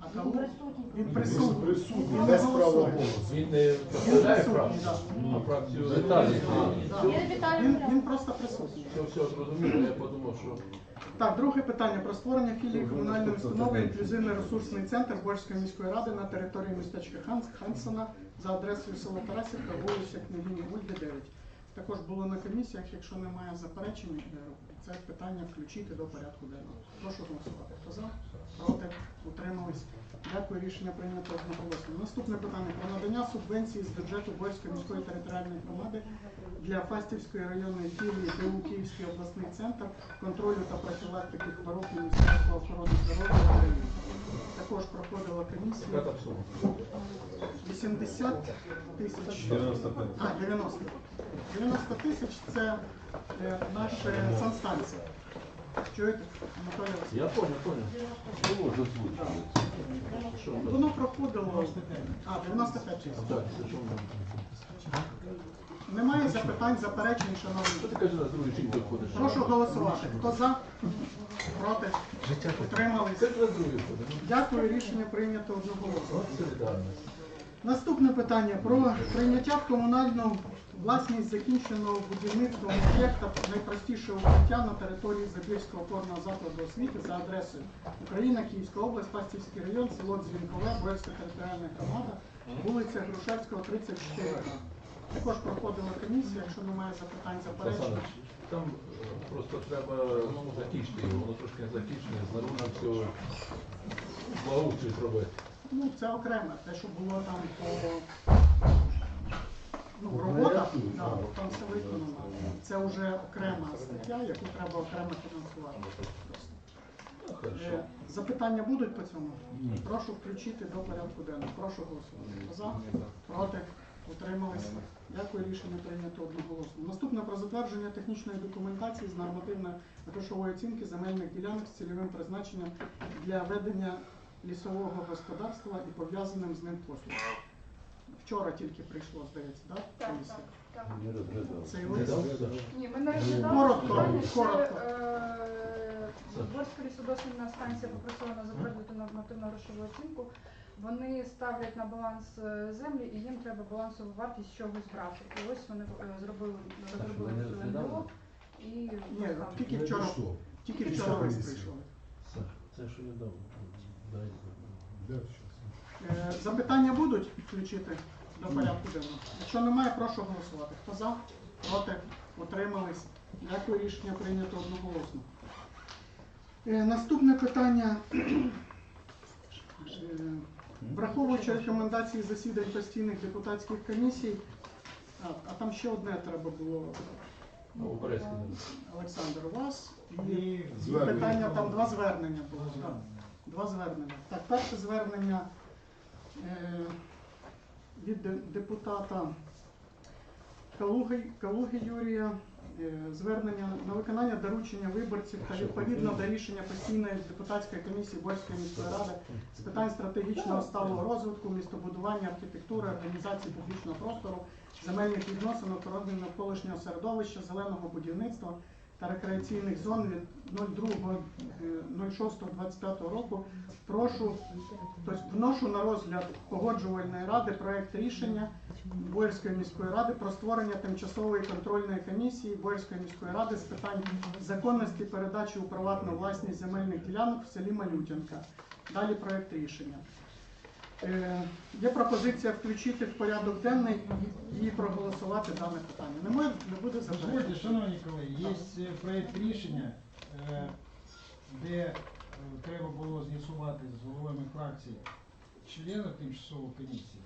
А Він присутній. Він Він присутній. присутній, без голосу. Він не представляє фракцію, а фракцію Віталій. Він, він просто присутній. Все, все зрозуміло, я подумав, що Так, друге питання про створення філії комунальної установи інклюзивний ресурсний центр Борської міської ради на території містечка Ханс Хансона за адресою села Тарасівка, вулиця Княгині Ольги 9. Також було на комісіях, якщо немає заперечень, е, це питання включити до порядку денного. Прошу голосувати. Хто за? Проти? Утримались? Дякую, рішення прийнято одноголосно. Наступне питання про надання субвенції з бюджету Борської міської територіальної громади для Фастівської районної філії ДУ Київський обласний центр контролю та профілактики хвороб Міністерства охорони здоров'я України. Також проходила комісія там 80 тисяч. 95. А, 90. 90 тисяч це е, наша санстанція. Чуєте, Анатолій Я понял, понял. Що воно? Воно проходило. А, 95 тисяч. Так, це? Немає запитань, заперечень, Що шановні. ти кажеш, на другий чим ти ходиш? Прошу голосувати. Хто за? Проти? Утримались? Це на другий ходиш. Ну, Дякую, рішення прийнято одноголосно. От солідарність. Наступне питання про прийняття в комунальну власність закінченого будівництва об'єкта найпростіше укриття на території Забірського опорного закладу освіти за адресою Україна, Київська область, Пастівський район, село Дзвінкове, Боярська територіальна громада, вулиця Грушевського, 34. Також проходила комісія, якщо немає запитань, заперечень. Там е, просто треба закінчити його, воно трошки не закінчене, з наружного всього благоустрій зробити. Ну, це окреме, те, що було там по ну, робота, да, там все виконано. Це вже окрема стаття, яку треба окремо фінансувати. Ну. Е, Запитання будуть по цьому? Прошу включити до порядку денного. Прошу голосувати. За, проти, утримались. Дякую, рішення прийнято одноголосно. Наступне про затвердження технічної документації з нормативної грошової оцінки земельних ділянок з цільовим призначенням для ведення лісового господарства і пов'язаним з ним послуг. Вчора тільки прийшло, здається, так? Так, комісія? так, так. Цей лист. не. Ні, ми не розглядали Коротко, питання. Коротко. е, Борська лісодослідна станція попросила нас затвердити нормативну грошову оцінку. Вони ставлять на баланс е, землі і їм треба балансову вартість чогось брати. І ось вони е, зробили розробили вони цю розглядали? НДО і Ні, поставили. тільки вчора, тільки вчора лист прийшов. Це що не дав. Дай. Да. Е, Запитання будуть включити до порядку денного? Якщо немає, прошу голосувати. Хто за? Проти? Утримались? Дякую, рішення прийнято одноголосно. Е, Наступне питання. Е, Враховуючи рекомендації засідань постійних депутатських комісій, а, а там ще одне треба було, Ну. Олександр, у вас. І, і питання, там два звернення було. так. Два звернення. Так, перше звернення від депутата Калуги, Калуги Юрія. е, Звернення на виконання доручення виборців та відповідно до рішення постійної депутатської комісії Борської міської ради з питань стратегічного сталого розвитку, містобудування, архітектури, організації публічного простору, земельних відносин, охорони навколишнього середовища, зеленого будівництва та рекреаційних зон від е, 02.06.25 року. Прошу, тобто вношу на розгляд погоджувальної ради проект рішення Боярської міської ради про створення тимчасової контрольної комісії Боярської міської ради з питань законності передачі у приватну власність земельних ділянок в селі Малютянка. Далі проект рішення. Е, Є пропозиція включити в порядок денний і, проголосувати дане питання. Немає, не буде заперечень. шановні колеги, є е, проєкт рішення, е, де треба було з'ясувати з головами фракції члена тимчасової комісії.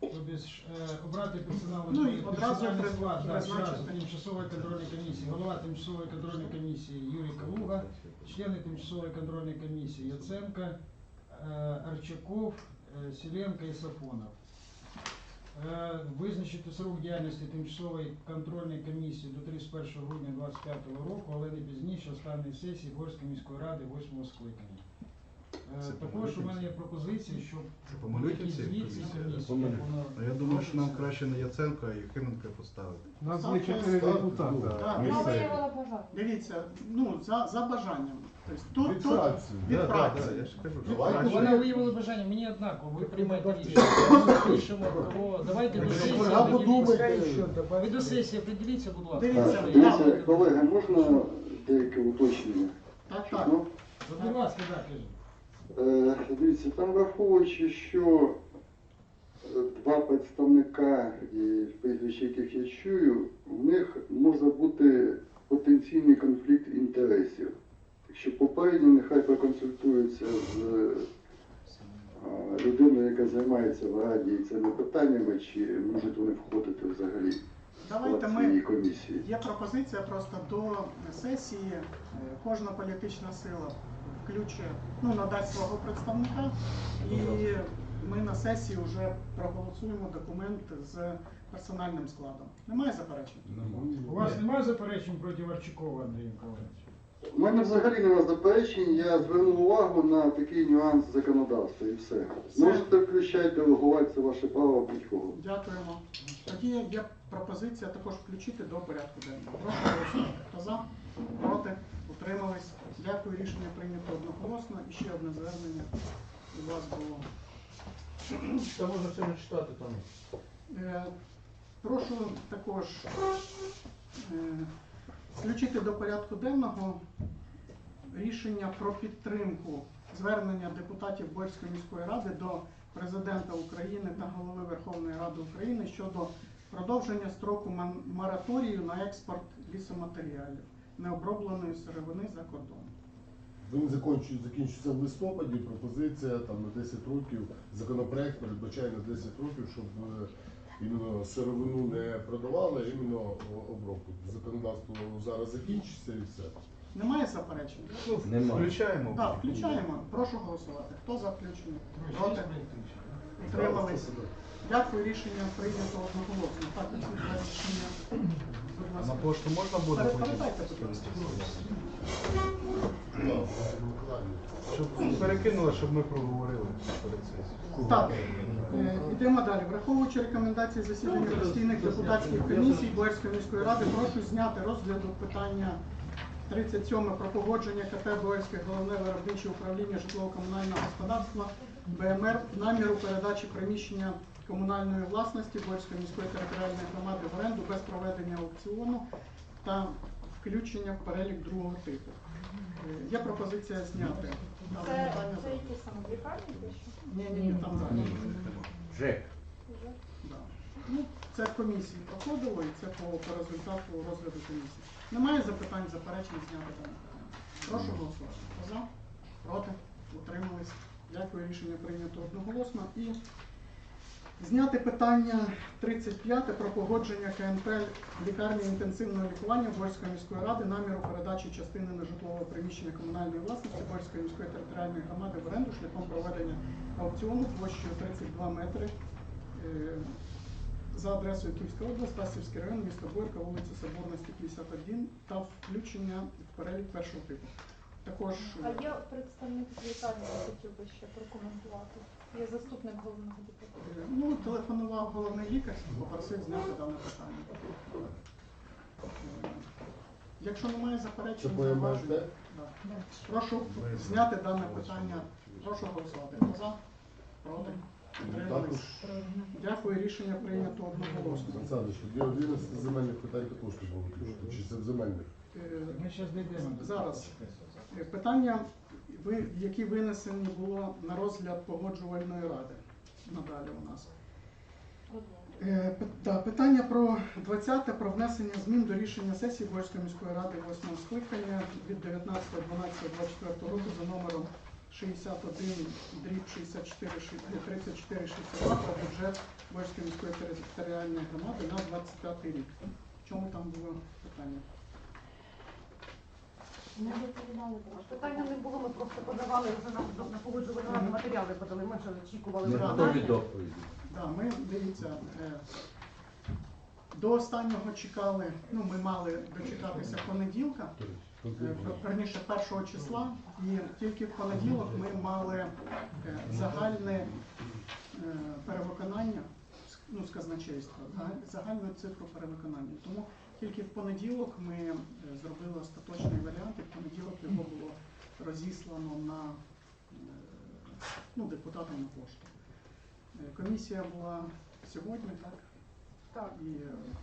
Тобто е, обрати персонал Ну, і одразу склад да, тимчасової контрольної комісії, голова тимчасової контрольної комісії Юрій Калуга, члени тимчасової контрольної комісії Яценко, е, Арчаков, е, Сіленко і Сафонов. Е, Визначити срок діяльності тимчасової контрольної комісії до 31 грудня 2025 року, але не пізніше останньої сесії Горської міської ради 8 скликання. Е, Це Також у мене є пропозиція, щоб Це помилуйте ці комісії. воно А я думаю, що нам краще не Яценка, а Єхименка поставити. Нас є чотири депутата. так. Ну, виявила. Дивіться, ну, за, за бажанням. Тобто, тут, тут фракції. від Да, да, фракції. я ж кажу, що Давайте краще. Вони виявили бажання, мені однаково, ви приймаєте рішення. Ми пишемо, кого, давайте до Якщо сесії. Ольга определимося. подумайте. Ви до сесії определіться, будь ласка. Дивіться, Колеги, можна деяке уточнення? Так, так. Ну, Будь ласка, так, кажіть. Е, дивіться, там враховуючи, що е, два представника, і прізвища яких я чую, в них може бути потенційний конфлікт інтересів. Якщо попередньо нехай проконсультуються з е, людиною, яка займається в раді цими питаннями, чи можуть вони входити взагалі Давайте ми. комісії. Є пропозиція просто до сесії кожна політична сила включить, ну, надасть свого представника, і ми на сесії вже проголосуємо документ з персональним складом. Немає заперечень? У вас немає заперечень проти Арчукова, Андрія Миколаївича? У мене взагалі нема заперечень, я звернув увагу на такий нюанс законодавства і все. Все. Можете включати, делегувати, це ваше право будь-кого. Дякуємо. Тоді є пропозиція також включити до порядку денного. Прошу голосувати. Хто за? Проти? Утримались? Дякую. Рішення прийнято одноголосно. І ще одне звернення у вас було. Та можна це не читати там. Е, Прошу також е, включити до порядку денного рішення про підтримку звернення депутатів Борської міської ради до президента України та голови Верховної Ради України щодо продовження строку мораторію на експорт лісоматеріалів необробленої сировини за кордон. Він закінчує- закінчиться в листопаді, пропозиція там на 10 років, законопроект передбачає на 10 років, щоб е, іменно сировину не продавали, а іменно обробку. Законодавство зараз закінчиться і все. Немає заперечень? Ну, Включаємо. Так, включаємо. Прошу голосувати. Хто за включення? Проти? Утримались? Дякую, рішення прийнято одноголосно. Так, рішення. Будь на пошту можна буде Пере- потім? передайте, будь ласка. Щоб перекинули, щоб ми проговорили перед сесією. Так, е, йдемо далі. Враховуючи рекомендації засідання постійних депутатських комісій Боярської міської ради, прошу зняти розгляду питання 37 про погодження КП Боярське головне виробниче управління житлово-комунального господарства БМР наміру передачі приміщення комунальної власності Боярської міської територіальної громади в оренду без проведення аукціону та включення в перелік другого типу. Е, Є пропозиція зняти Це, це які саме лікарні? Ні, ні, ні, там далі. Жек. Да. Ну, це в комісії проходило і це по, по результату розгляду комісії. Немає запитань, заперечень зняти дане питання. Прошу голосувати. Хто за? Проти? Утримались? Дякую, рішення прийнято одноголосно. І зняти питання 35 про погодження КНП лікарні інтенсивного лікування Борської міської ради наміру передачі частини нежитлового приміщення комунальної власності Борської міської територіальної громади в оренду шляхом проведення аукціону площею 32 метри е, за адресою Київська область, Тасівський район, місто Борка, вулиця Соборності 51 та включення в перелік першого типу. Також А є представник з лікарні, хотів би ще прокоментувати. Є заступник головного депутата. ну, телефонував головний лікар, попросив зняти дане питання. Е, Якщо немає заперечень, по зауважень, да. прошу зняти дане питання. Прошу голосувати. Хто за? Проти? Утримались? Також Дякую, рішення прийнято одноголосно. Олександр, тоді один із земельних питань також треба виключити. Чи це в земельних? Е, Ми зараз дійдемо. до Зараз. Е, Питання, які винесені було на розгляд погоджувальної ради. Надалі у нас. Е, питання про 20 про внесення змін до рішення сесії Борської міської ради 8 скликання від 19.12.24 року за номером 61 дріб 64 34 62 про бюджет Борської міської територіальної громади на 25 рік. В чому там було питання? Не відповідали Питання не було, ми просто подавали вже на, на погоджувальну раду матеріали подали, ми вже очікували на готові доповіді. Да, ми дивіться. е, До останнього чекали, ну ми мали дочекатися понеділка, е, верніше першого числа, і тільки в понеділок ми мали е, загальне е, перевиконання ну, з казначейства, загаль- загальну цифру перевиконання. Тому тільки в понеділок ми е, зробили остаточний варіант, і в понеділок його було розіслано на е, ну, депутатам на пошту. Е, Комісія була сьогодні, так? Так. І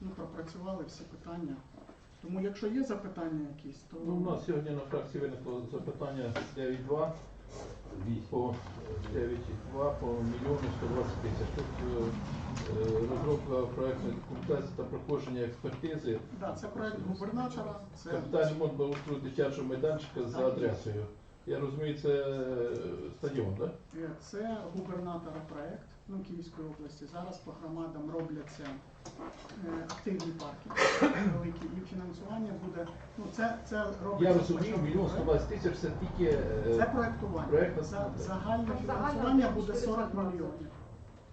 ну, пропрацювали всі питання. Тому якщо є запитання якісь, то Ну, у нас сьогодні на фракції виникло запитання 9.2 по 9.2 по мільйону 120 тисяч. Тут е, е, розробка проектної документації та проходження експертизи. да, це проект губернатора, це Капітальний ремонт благоустрою дитячого майданчика за адресою. Я розумію, це е, стадіон, так? Да? Це губернатора проект ну, Київської області. Зараз по громадам робляться е, активні парки великі, і фінансування буде. Ну це це робиться. Я розумію, мільйон проект. 120 тисяч це тільки е, Це проектування. проектна За, загальне фінансування буде 40 мільйонів.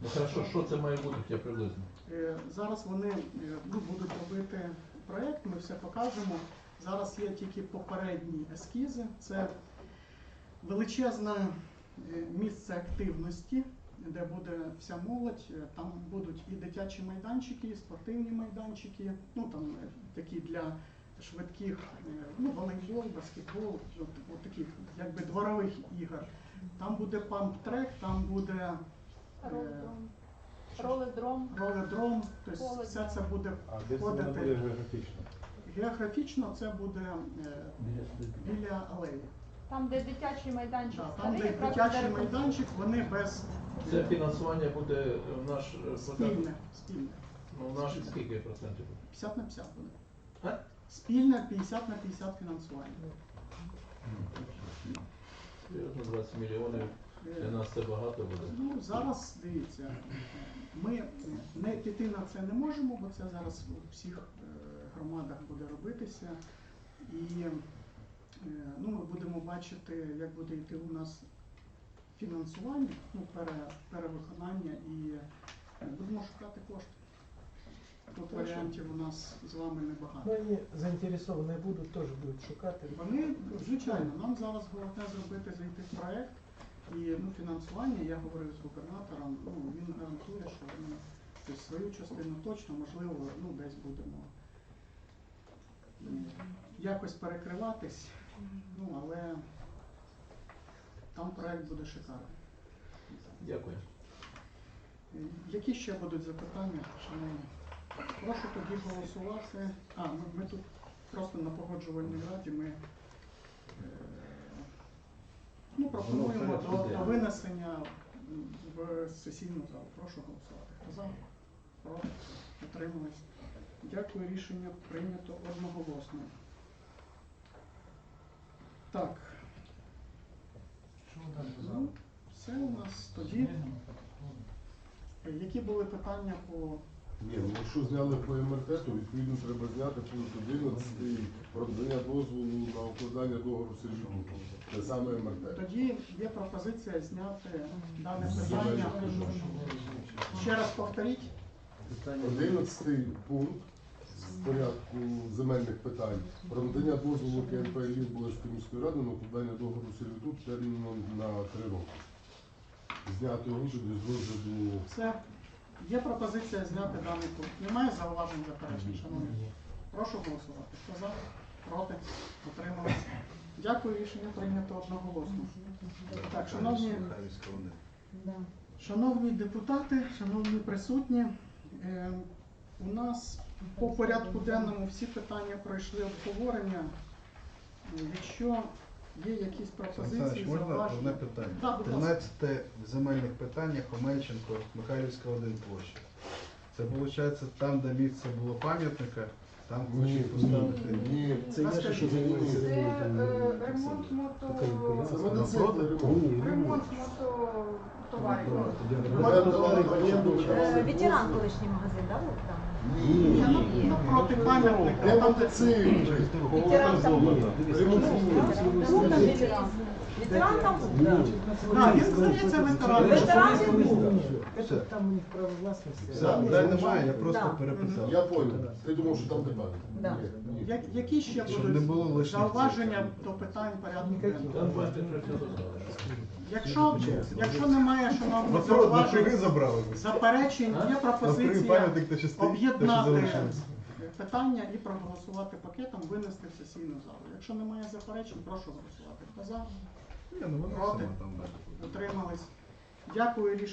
Ну хорошо, що це має бути б приблизно? Е, Зараз вони е, ну, будуть робити проєкт, ми все покажемо. Зараз є тільки попередні ескізи. Це величезне е, місце активності, де буде вся молодь. Е, Там будуть і дитячі майданчики, і спортивні майданчики, ну там е, такі для швидких, е, ну, волейбол, баскетбол, от, от таких якби дворових ігор. Там буде памп-трек, там буде е, Роледром. Роледром. роледром, тобто все це буде входити. географічно? Географічно це буде е, біля алеї. Там, де дитячий майданчик Да, там, старий, де якраз дитячий майданчик, вони без Це фінансування буде в наш е, спільне. спільне. Ну, в наш скільки процентів буде? 50 на 50 буде. А? Спільне 50 на 50 фінансування. Серйозно, 20 мільйонів для нас це багато буде. Ну, зараз дивіться, ми не піти на це не можемо, бо це зараз у всіх е, громадах буде робитися. І ну, ми будемо бачити, як буде йти у нас фінансування, ну, пере, перевиконання і е, будемо шукати кошти. Тут варіантів у нас з вами небагато. Ну, они заинтересованные будут, тоже будут шукати. Вони, звичайно, нам зараз головне зробити зайти в проект і ну, фінансування, я говорив з губернатором, ну, він гарантує, що ми тобто, свою частину точно, можливо, ну, десь будемо якось перекриватись, ну, але там проект буде шикарний. Дякую. Е, Які ще будуть запитання, шановні? Прошу тоді голосувати. А, ми, ми тут просто на погоджувальній раді ми е, ну, пропонуємо до, до винесення в сесійну залу. Прошу голосувати. Хто за? Проти? Утримались? Дякую, рішення прийнято одноголосно. Так, Що там ну, казав? все у нас тоді. Які були питання по Ні, ну якщо зняли по МРТ, то відповідно треба зняти пункт 11 про надання дозволу на укладання договору сервітуту. Те саме МРТ. Тоді є пропозиція зняти дане питання. Ще раз повторіть. 11 пункт з порядку земельних питань про надання дозволу КНП Львівської міської ради на укладання договору сервітут терміном на 3 роки. Зняти його тоді з розгляду Все. Є пропозиція зняти даний пункт. Немає зауважень заперечень, шановні. Прошу голосувати. Хто за? Проти? Утрималися? Дякую, рішення прийнято одноголосно. Так, шановні, шановні депутати, шановні присутні, е, у нас по порядку денному всі питання пройшли обговорення. Якщо є якісь пропозиції, можна одне зауваження. питання? Так, будь ласка. 13 земельних питання Хомельченко, Михайлівська 1 площа. Це виходить там, де місце було пам'ятника, там хочуть поставити. Ні, Це ще що Це е, ремонтом. ремонт мото... це мотоцикли ремонт. Ремонт мототоварів. Е, Ветеран колишній магазин, да, був там? Ні, ну, проти пам'ятника. Де там, де- мотоцикли? Ветеран там був. Ну, ветеран. Ветеран? Да. Так, він здається ветераном. Ветеран він був. Это там у них право властности. Все, питань немає, я просто переписав. Я понял. Ти думав, що там немає? Да. Ні, ні. Я- Які ще Щоб не було будуть лишніх зауваження до питань порядку денного? Все. Якщо, якщо немає, шановні Вопрос, на криги зауважень, забрали. заперечень, є На пропозиція пам'ятник те, що те, що об'єднати залишилось. питання і проголосувати пакетом, винести в сесійну залу. Якщо немає заперечень, прошу голосувати. Хто за? Ну Проти? Утримались. Дякую, рішення.